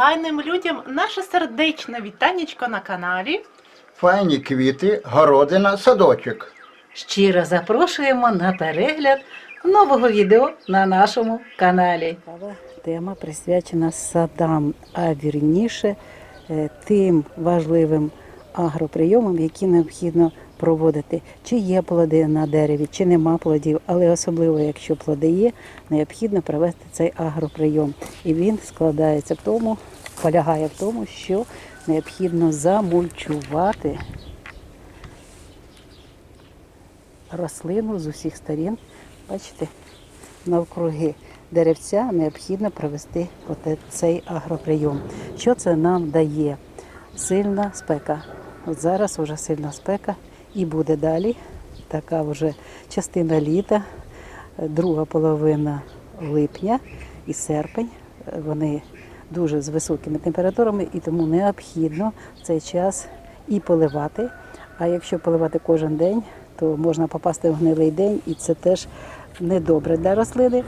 файним людям наше сердечне вітанечко на каналі. Файні квіти, городина, садочок. Щиро запрошуємо на перегляд нового відео на нашому каналі. Тема присвячена садам, а вірніше е, тим важливим агроприйомам, які необхідно проводити. Чи є плоди на дереві, чи нема плодів, але особливо, якщо плоди є, необхідно провести цей агроприйом. І він складається в тому, полягає в тому, що необхідно замульчувати рослину з усіх сторін. Бачите, навкруги деревця необхідно провести цей агроприйом. Що це нам дає? Сильна спека. От зараз вже сильна спека і буде далі. Така вже частина літа, друга половина липня і серпень. Вони дуже з високими температурами, і тому необхідно в цей час і поливати. А якщо поливати кожен день, то можна попасти в гнилий день, і це теж недобре для рослини.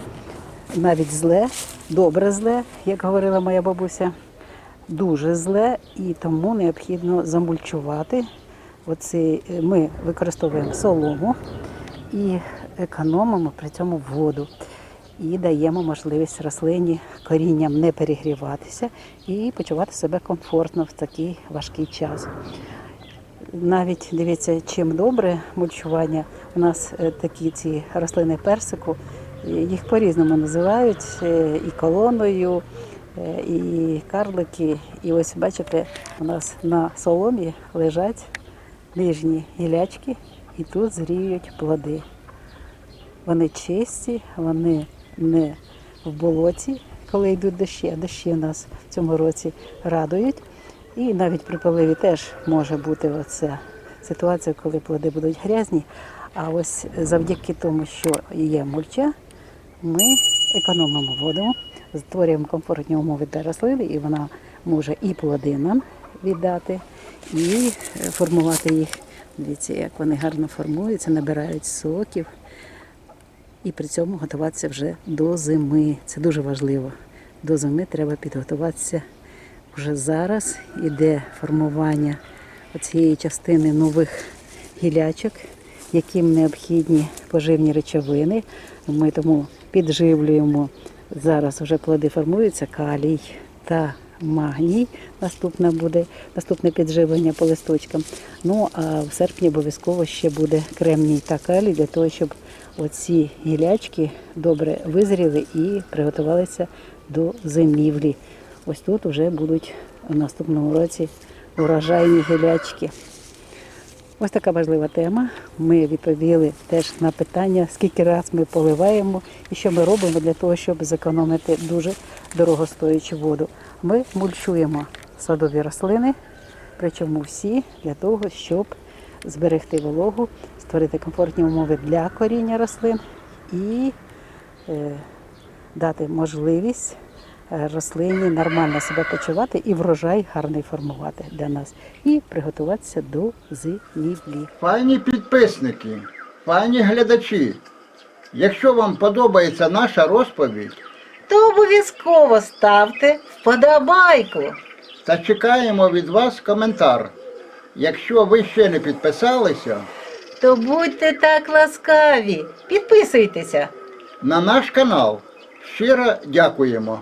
Навіть зле, добре зле, як говорила моя бабуся, дуже зле, і тому необхідно замульчувати. Оці, е, ми використовуємо солому і економимо при цьому воду. І даємо можливість рослині корінням не перегріватися і почувати себе комфортно в такий важкий час. Навіть дивіться, чим добре мульчування. У нас е, такі ці рослини персику, е, їх по-різному називають і колоною, і карлики. І ось бачите, у нас на соломі лежать нижні гілячки, і тут зріють плоди. Вони чисті, вони не в болоті, коли йдуть дощі, а дощі нас в цьому році радують. І навіть при поливі теж може бути оця ситуація, коли плоди будуть грязні. А ось завдяки тому, що є мульча, ми економимо воду, створюємо комфортні умови для рослини, і вона може і плоди нам віддати, і е, формувати їх. Дивіться, як вони гарно формуються, набирають соків і при цьому готуватися вже до зими. Це дуже важливо. До зими треба підготуватися вже зараз. Іде формування цієї частини нових гілячок, яким необхідні поживні речовини. Ми тому підживлюємо. Зараз вже плоди формуються, калій та магній. Наступне буде наступне підживлення по листочкам. Ну а в серпні обов'язково ще буде кремній та калій для того, щоб оці гілячки добре визріли і приготувалися до зимівлі. Ось тут вже будуть у наступному році урожайні гілячки. Ось така важлива тема. Ми відповіли теж на питання, скільки раз ми поливаємо і що ми робимо для того, щоб зекономити дуже дорогостоячу воду. Ми мульчуємо садові рослини, причому всі для того, щоб зберегти вологу, створити комфортні умови для коріння рослин і е, дати можливість рослині нормально себе почувати і врожай гарний формувати для нас, і приготуватися до зимівлі. Файні підписники, файні глядачі. Якщо вам подобається наша розповідь, То обов'язково ставте вподобайку. та чекаємо від вас коментар. Якщо ви ще не підписалися, То будьте так ласкаві, підписуйтеся. на наш канал щиро дякуємо.